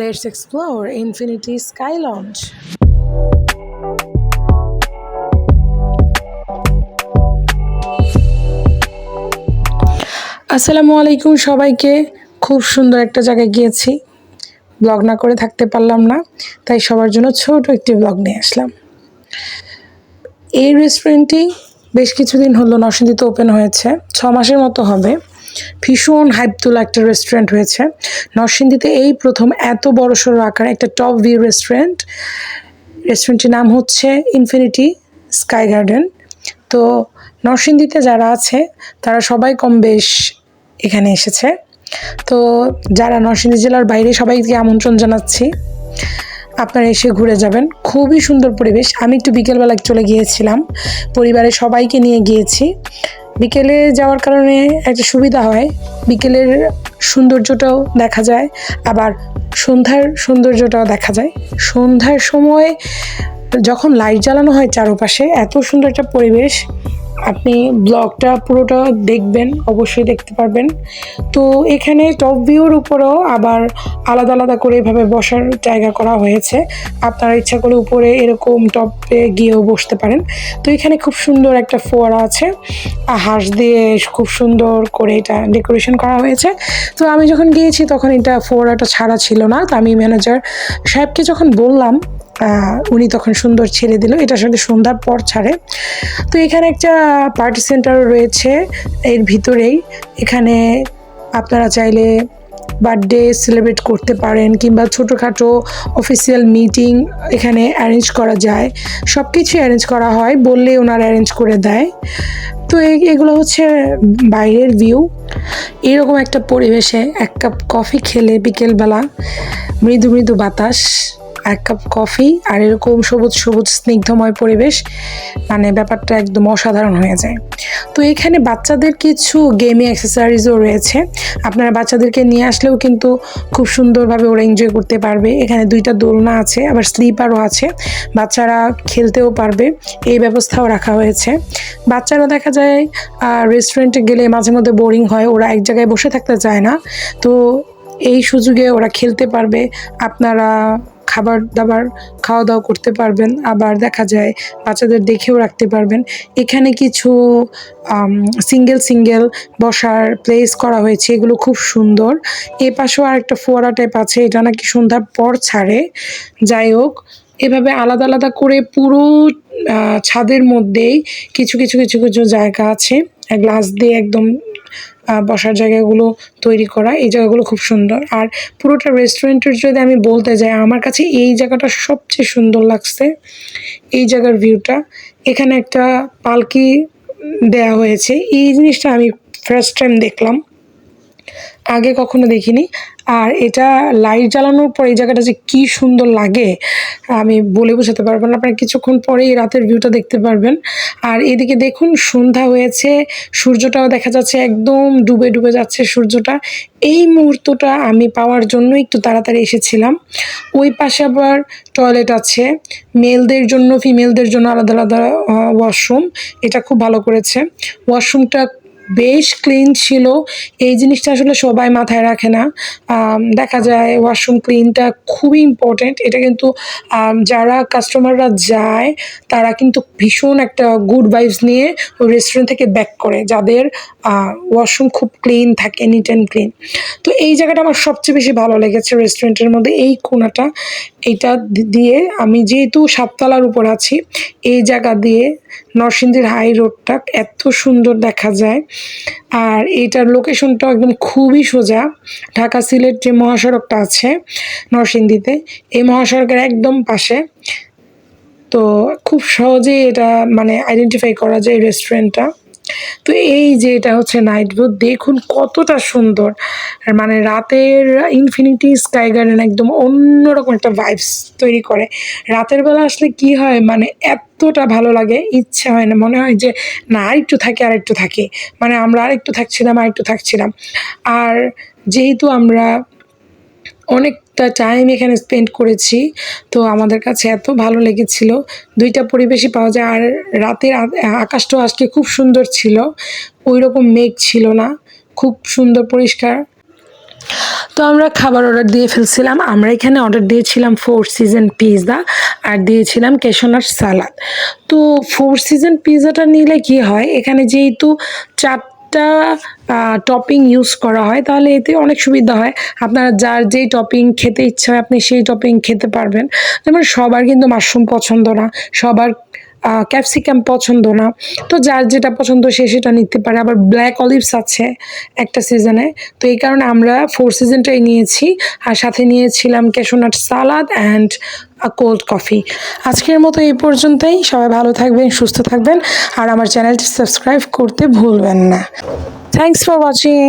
Let's explore Infinity Sky Lounge. আসসালামু আলাইকুম সবাইকে। খুব সুন্দর একটা জায়গায় গিয়েছি। ব্লগ না করে থাকতে পারলাম না, তাই সবার জন্য ছোট একটি ব্লগ নিয়ে আসলাম। এই রেস্টুরেন্টটি বেশ কিছুদিন হলো নরসিংদীতে ওপেন হয়েছে ছ মাসের মতো হবে। ভীষণ হাইপ তোলা একটা রেস্টুরেন্ট হয়েছে। নরসিংদীতে এই প্রথম এত বড় সড়ো আকার একটা টপ ভিউ রেস্টুরেন্ট রেস্টুরেন্টটির নাম হচ্ছে ইনফিনিটি স্কাই গার্ডেন তো নরসিংদীতে যারা আছে, তারা সবাই কম বেশ এখানে এসেছে। তো যারা নরসিংদী জেলার বাইরে, সবাইকে আমন্ত্রণ জানাচ্ছি। আপনারা এসে ঘুরে যাবেন। খুবই সুন্দর পরিবেশ। আমি একটু বিকেলবেলা চলে গিয়েছিলাম। পরিবারের সবাইকে নিয়ে গিয়েছি। বিকেলে যাওয়ার কারণে একটা সুবিধা হয়। বিকেলের সৌন্দর্যটাও দেখা যায়, আবার সন্ধ্যার সৌন্দর্যটাও দেখা যায়। সন্ধ্যার সময় যখন লাইট জ্বালানো হয় চারপাশে, এত সুন্দর একটা পরিবেশ আপনি ব্লগটা পুরোটা দেখবেন, অবশ্যই দেখতে পারবেন। তো এখানে টপ ভিউর উপরেও আবার আলাদা আলাদা করে এভাবে বসার জায়গা করা হয়েছে। আপনারা ইচ্ছা করে উপরে এরকম টপে গিয়েও বসতে পারেন। তো এখানে খুব সুন্দর একটা ফোয়ারা আছে। হাঁস দিয়ে খুব সুন্দর করে এটা ডেকোরেশন করা হয়েছে। তো আমি যখন গিয়েছি তখন এটা ফোয়ারাটা ছাড়া ছিল না। তো আমি ম্যানেজার সাহেবকে যখন বললাম উনি তখন সুন্দর ছেড়ে দিল। এটা সাথে সন্ধ্যার পর ছাড়ে। তো এখানে একটা পার্টি সেন্টারও রয়েছে। এর ভিতরেই এখানে আপনারা চাইলে বার্থডে সেলিব্রেট করতে পারেন কিংবা ছোটোখাটো অফিসিয়াল মিটিং এখানে অ্যারেঞ্জ করা যায়। সব কিছুই অ্যারেঞ্জ করা হয় বললে ওনারা অ্যারেঞ্জ করে দেয়। তো এগুলো হচ্ছে বাইরের ভিউ এরকম একটা পরিবেশে এক কাপ কফি খেলে বিকেলবেলা মৃদু মৃদু বাতাস। এক কাপ কফি আর এরকম সবুজ সবুজ, স্নিগ্ধময় পরিবেশ মানে ব্যাপারটা একদম অসাধারণ হয়ে যায়। তো এখানে বাচ্চাদের কিছু গেমিং অ্যাক্সেসরিজও রয়েছে। আপনারা বাচ্চাদেরকে নিয়ে আসলেও কিন্তু খুব সুন্দরভাবে ওরা এনজয় করতে পারবে। এখানে দুইটা দোলনা আছে, আবার স্লিপারও আছে। বাচ্চারা খেলতেও পারবে। এই ব্যবস্থাও রাখা হয়েছে। বাচ্চারা দেখা যায় রেস্টুরেন্টে গেলে মাঝে মধ্যে বোরিং হয়। ওরা এক জায়গায় বসে থাকতে চায় না। তো এই সুযোগে ওরা খেলতে পারবে। আপনারা খাবার দাবার খাওয়া দাওয়া করতে পারবেন। আবার দেখা যায় বাচ্চাদের দেখেও রাখতে পারবেন। এখানে কিছু সিঙ্গেল সিঙ্গেল বসার প্লেস করা হয়েছে। এগুলো খুব সুন্দর। এ পাশেও আরেকটা ফোয়ারা টাইপ আছে। এটা নাকি সন্ধ্যার পর ছাড়ে। যাই হোক, এভাবে আলাদা আলাদা করে পুরো ছাদের মধ্যেই কিছু কিছু কিছু কিছু জায়গা আছে। গ্লাস দিয়ে একদম বসার জায়গাগুলো তৈরি করা, এই জায়গাগুলো খুব সুন্দর। আর পুরোটা রেস্টুরেন্টের যদি আমি বলতে যাই, আমার কাছে এই জায়গাটা সবচেয়ে সুন্দর লাগছে, এই জায়গার ভিউটা এখানে একটা পালকি দেয়া হয়েছে। এই জিনিসটা আমি ফার্স্ট টাইম দেখলাম। আগে কখনো দেখিনি। আর এটা লাইট জ্বালানোর পর এই জায়গাটা যে কী সুন্দর লাগে, আমি বলে বোঝাতে পারব না। আপনারা কিছুক্ষণ পরেই রাতের ভিউটা দেখতে পারবেন। আর এদিকে দেখুন, সন্ধ্যা হয়েছে, সূর্যটাও দেখা যাচ্ছে একদম ডুবে ডুবে যাচ্ছে সূর্যটা। এই মুহূর্তটা আমি পাওয়ার জন্য একটু তাড়াতাড়ি এসেছিলাম। ওই পাশে আবার টয়লেট আছে। মেলদের জন্য ফিমেলদের জন্য আলাদা আলাদা ওয়াশরুম এটা খুব ভালো করেছে। ওয়াশরুমটা বেশ ক্লিন ছিল। এই জিনিসটা আসলে সবাই মাথায় রাখে না। দেখা যায় ওয়াশরুম ক্লিনটা খুবই ইম্পর্টেন্ট এটা কিন্তু যারা কাস্টমাররা যায়, তারা কিন্তু ভীষণ একটা গুড ভাইবস নিয়ে ওই রেস্টুরেন্ট থেকে ব্যাক করে। যাদের ওয়াশরুম খুব ক্লিন থাকে নিট অ্যান্ড ক্লিন তো এই জায়গাটা আমার সবচেয়ে বেশি ভালো লেগেছে রেস্টুরেন্টের মধ্যে। এই কোনাটা এইটা দি- দিয়ে আমি যেহেতু সাততলার উপর আছি, এই জায়গা দিয়ে নরসিংদীর হাই রোডটা এত সুন্দর দেখা যায়। আর এইটার লোকেশনটাও একদম খুবই সোজা। ঢাকা সিলেট যে মহাসড়কটা আছে নরসিংদীতে, এই মহাসড়কের একদম পাশে। তো খুব সহজেই এটা মানে আইডেন্টিফাই করা যায় রেস্টুরেন্টটা তো এই যে এটা হচ্ছে নাইট ভিউ দেখুন কতটা সুন্দর। আর মানে রাতের ইনফিনিটি স্কাই গার্ডেন একদম অন্যরকম একটা ভাইবস তৈরি করে। রাতের বেলা আসলে কি হয় মানে এতটা ভালো লাগে, ইচ্ছে হয় না, মনে হয় যে না আরেকটু থাকি আরেকটু থাকি। মানে আমরা আরেকটু থাকছিলাম আরেকটু থাকছিলাম। আর যেহেতু আমরা অনেকটা টাইম এখানে স্পেন্ড করেছি। তো আমাদের কাছে এত ভালো লেগেছিল। দুইটা পরিবেশই পাওয়া যায়। আর রাতের আকাশটাও আজকে খুব সুন্দর ছিল। ওই রকম মেঘ ছিল না। খুব সুন্দর, পরিষ্কার। তো আমরা খাবার অর্ডার দিয়ে ফেলছিলাম। আমরা এখানে অর্ডার দিয়েছিলাম ফোর সিজন পিৎজা আর দিয়েছিলাম কেশনার সালাদ তো ফোর সিজন পিৎজাটা নিলে কি হয়? এখানে যেহেতু চারটা টপিং ইউজ করা হয়, তাহলে এতে অনেক সুবিধা হয়। আপনারা যার যেই টপিং খেতে ইচ্ছা হয়, আপনি সেই টপিং খেতে পারবেন। যেমন সবার কিন্তু মাশরুম পছন্দ না। সবার ক্যাপসিকাম পছন্দ না। তো যার যেটা পছন্দ সে সেটা নিতে পারে। আবার ব্ল্যাক অলিভস আছে একটা সিজনে তো এই কারণে আমরা ফোর সিজনটাই নিয়েছি। আর সাথে নিয়েছিলাম cashew nut salad and cold coffee আজকের মতো এই পর্যন্তই। সবাই ভালো থাকবেন, সুস্থ থাকবেন। আর আমার চ্যানেলটি সাবস্ক্রাইব করতে ভুলবেন না। Thanks for watching